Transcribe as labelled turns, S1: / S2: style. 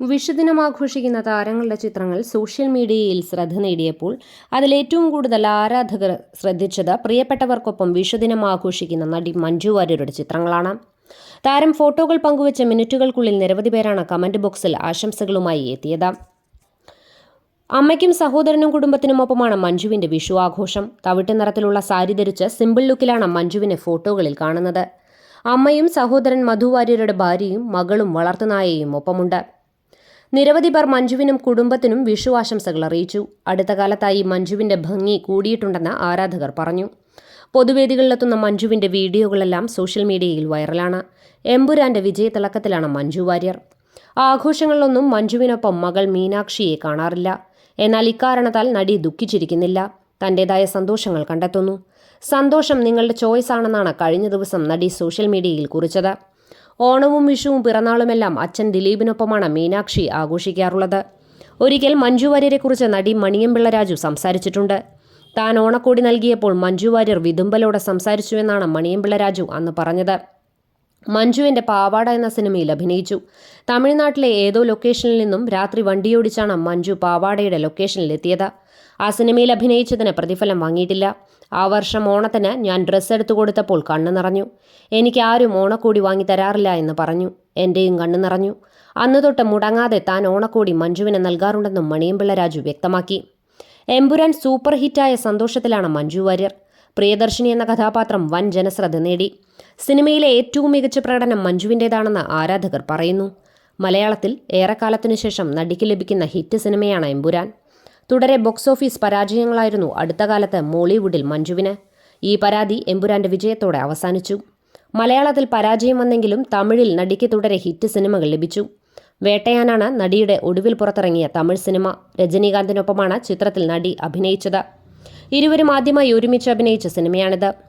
S1: വിഷുദിനം ആഘോഷിക്കുന്ന താരങ്ങളുടെ ചിത്രങ്ങൾ സോഷ്യൽ മീഡിയയിൽ ശ്രദ്ധ നേടിയപ്പോൾ അതിലേറ്റവും കൂടുതൽ ആരാധകർ ശ്രദ്ധിച്ചത് പ്രിയപ്പെട്ടവർക്കൊപ്പം വിഷുദിനം ആഘോഷിക്കുന്ന നടി മഞ്ജു വാര്യരുടെ ചിത്രങ്ങളാണ്. താരം ഫോട്ടോകൾ പങ്കുവച്ച മിനിറ്റുകൾക്കുള്ളിൽ നിരവധി പേരാണ് കമന്റ് ബോക്സിൽ ആശംസകളുമായി എത്തിയത്. അമ്മയ്ക്കും സഹോദരനും കുടുംബത്തിനുമൊപ്പമാണ് മഞ്ജുവിന്റെ വിഷു ആഘോഷം. തവിട്ട് നിറത്തിലുള്ള സാരി ധരിച്ച് സിമ്പിൾ ലുക്കിലാണ് മഞ്ജുവിനെ ഫോട്ടോകളിൽ കാണുന്നത്. അമ്മയും സഹോദരൻ മധു വാര്യരുടെ ഭാര്യയും മകളും വളർത്തുനായയും ഒപ്പമുണ്ട്. നിരവധി പേർ മഞ്ജുവിനും കുടുംബത്തിനും വിഷു ആശംസകൾ അറിയിച്ചു. അടുത്ത കാലത്തായി മഞ്ജുവിന്റെ ഭംഗി കൂടിയിട്ടുണ്ടെന്ന് ആരാധകർ പറഞ്ഞു. പൊതുവേദികളിലെത്തുന്ന മഞ്ജുവിന്റെ വീഡിയോകളെല്ലാം സോഷ്യൽ മീഡിയയിൽ വൈറലാണ്. എമ്പുരാന്റെ വിജയത്തിളക്കത്തിലാണ് മഞ്ജു വാര്യർ. ആഘോഷങ്ങളിലൊന്നും മഞ്ജുവിനൊപ്പം മകൾ മീനാക്ഷിയെ കാണാറില്ല. എന്നാൽ ഇക്കാരണത്താൽ നടി ദുഃഖിച്ചിരിക്കുന്നില്ല. തന്റേതായ സന്തോഷങ്ങൾ കണ്ടെത്തുന്നു. സന്തോഷം നിങ്ങളുടെ ചോയ്സ് ആണെന്നാണ് കഴിഞ്ഞ ദിവസം നടി സോഷ്യൽ മീഡിയയിൽ കുറിച്ചത്. ഓണവും വിഷുവും പിറന്നാളുമെല്ലാം അച്ഛൻ ദിലീപിനൊപ്പമാണ് മീനാക്ഷി ആഘോഷിക്കാറുള്ളത്. ഒരിക്കൽ മഞ്ജു വാര്യരെക്കുറിച്ച് നടി മണിയമ്പിള്ള രാജു സംസാരിച്ചിട്ടുണ്ട്. താൻ ഓണക്കോടി നൽകിയപ്പോൾ മഞ്ജു വാര്യർ വിതുമ്പലോടെ സംസാരിച്ചുവെന്നാണ് മണിയമ്പിള്ള രാജു അന്ന് പറഞ്ഞത്. മഞ്ജുവിന്റെ പാവാട എന്ന സിനിമയിൽ അഭിനയിച്ചു. തമിഴ്നാട്ടിലെ ഏതോ ലൊക്കേഷനിൽ നിന്നും രാത്രി വണ്ടിയോടിച്ചാണ് മഞ്ജു പാവാടയുടെ ലൊക്കേഷനിലെത്തിയത് ആ സിനിമയിൽ അഭിനയിച്ചതിന് പ്രതിഫലം വാങ്ങിയിട്ടില്ല. ആ വർഷം ഓണത്തിന് ഞാൻ ഡ്രസ്സ് എടുത്തു കൊടുത്തപ്പോൾ കണ്ണു നിറഞ്ഞു. എനിക്ക് ആരും ഓണക്കോടി വാങ്ങി തരാറില്ല എന്ന് പറഞ്ഞു. എന്റെയും കണ്ണു നിറഞ്ഞു. അന്ന് തൊട്ട് മുടങ്ങാതെ താൻ ഓണക്കോടി മഞ്ജുവിന് നൽകാറുണ്ടെന്നും മണിയമ്പിള്ള രാജു വ്യക്തമാക്കി. എമ്പുരാൻ സൂപ്പർ ഹിറ്റായ സന്തോഷത്തിലാണ് മഞ്ജു വാര്യർ. പ്രിയദർശിനി എന്ന കഥാപാത്രം വൻ ജനശ്രദ്ധ നേടി. സിനിമയിലെ ഏറ്റവും മികച്ച പ്രകടനം മഞ്ജുവിന്റേതാണെന്ന് ആരാധകർ പറയുന്നു. മലയാളത്തിൽ ഏറെക്കാലത്തിനു ശേഷം നടിക്ക് ലഭിക്കുന്ന ഹിറ്റ് സിനിമയാണ് എമ്പുരാൻ. തുടരെ ബോക്സ് ഓഫീസ് പരാജയങ്ങളായിരുന്നു അടുത്ത കാലത്ത് മോളിവുഡിൽ മഞ്ജുവിന്. ഈ പരാതി എമ്പുരാന്റെ വിജയത്തോടെ അവസാനിച്ചു. മലയാളത്തിൽ പരാജയം വന്നെങ്കിലും തമിഴിൽ നടിക്ക് തുടരെ ഹിറ്റ് സിനിമകൾ ലഭിച്ചു. വേട്ടയാനാണ് നടിയുടെ ഒടുവിൽ പുറത്തിറങ്ങിയ തമിഴ് സിനിമ. രജനീകാന്തിനൊപ്പമാണ് ചിത്രത്തിൽ നടി അഭിനയിച്ചത്. ഇരുവരും ആദ്യമായി ഒരുമിച്ച് അഭിനയിച്ച സിനിമയാണിത്.